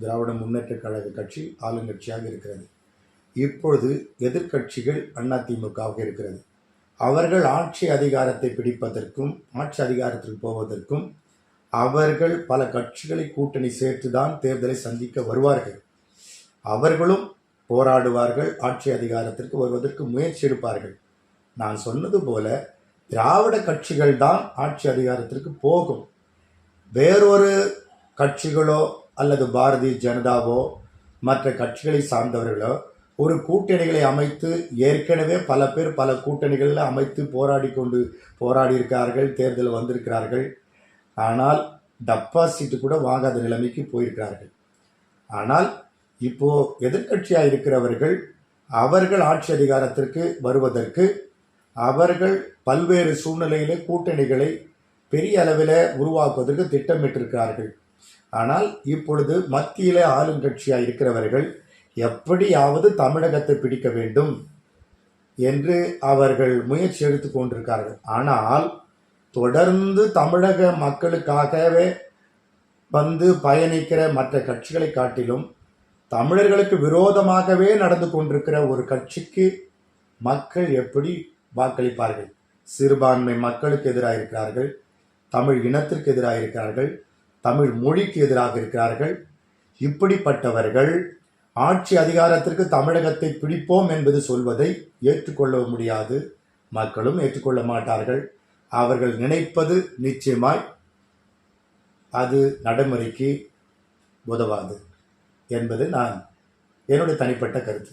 திராவிட முன்னேற்ற கழக கட்சி ஆளுங்கட்சியாக இருக்கிறது. இப்பொழுது எதிர்க்கட்சிகள் அதிமுகவாக இருக்கிறது. அவர்கள் ஆட்சி அதிகாரத்தை பிடிப்பதற்கும் ஆட்சி அதிகாரத்திற்கு போவதற்கும் அவர்கள் பல கட்சிகளை கூட்டணி சேர்த்துதான் தேர்தலை சந்திக்க வருவார்கள். அவர்களும் போராடுவார்கள் ஆட்சி அதிகாரத்திற்கு வருவதற்கு முயற்சி எடுப்பார்கள். நான் சொன்னது போல திராவிட கட்சிகள் தான் ஆட்சி அதிகாரத்திற்கு போகும். வேறொரு கட்சிகளோ அல்லது பாரதிய ஜனதாவோ மற்ற கட்சிகளை சார்ந்தவர்களோ ஒரு கூட்டணிகளை அமைத்து ஏற்கனவே பல பேர் பல கூட்டணிகளில் அமைத்து போராடி கொண்டு போராடி இருக்கிறார்கள் தேர்தல் வந்திருக்கிறார்கள். ஆனால் டெபாசிட் கூட வாங்காத நிலைமைக்கு போயிருக்கிறார்கள். ஆனால் இப்போ எதிர்க்கட்சியாக இருக்கிறவர்கள் அவர்கள் ஆட்சி அதிகாரத்திற்கு வருவதற்கு அவர்கள் பல்வேறு சூழ்நிலையிலே கூட்டணிகளை பெரிய அளவில் உருவாக்குவதற்கு திட்டமிட்டிருக்கிறார்கள். ஆனால் இப்பொழுது மத்தியில ஆளுங்கட்சியாக இருக்கிறவர்கள் எப்படியாவது தமிழகத்தை பிடிக்க வேண்டும் என்று அவர்கள் முயற்சி எடுத்துக் கொண்டிருக்கார்கள். ஆனால் தொடர்ந்து தமிழக மக்களுக்காகவே வந்து பயணிக்கிற மற்ற கட்சிகளை காட்டிலும் தமிழர்களுக்கு விரோதமாகவே நடந்து கொண்டிருக்கிற ஒரு கட்சிக்கு மக்கள் எப்படி வாக்களிப்பார்கள்? சிறுபான்மை மக்களுக்கு எதிராக இருக்கிறார்கள் தமிழ் இனத்திற்கு எதிராக இருக்கிறார்கள் தமிழ் மொழிக்கு எதிராக இருக்கிறார்கள். இப்படிப்பட்டவர்கள் ஆட்சி அதிகாரத்திற்கு தமிழகத்தை பிடிப்போம் என்பது சொல்வதை ஏற்றுக்கொள்ள முடியாது. மக்களும் ஏற்றுக்கொள்ள மாட்டார்கள். அவர்கள் நினைப்பது நிச்சயமாய் அது நடைமுறைக்கு உதவாது என்பது நான் என்னுடைய தனிப்பட்ட கருத்து.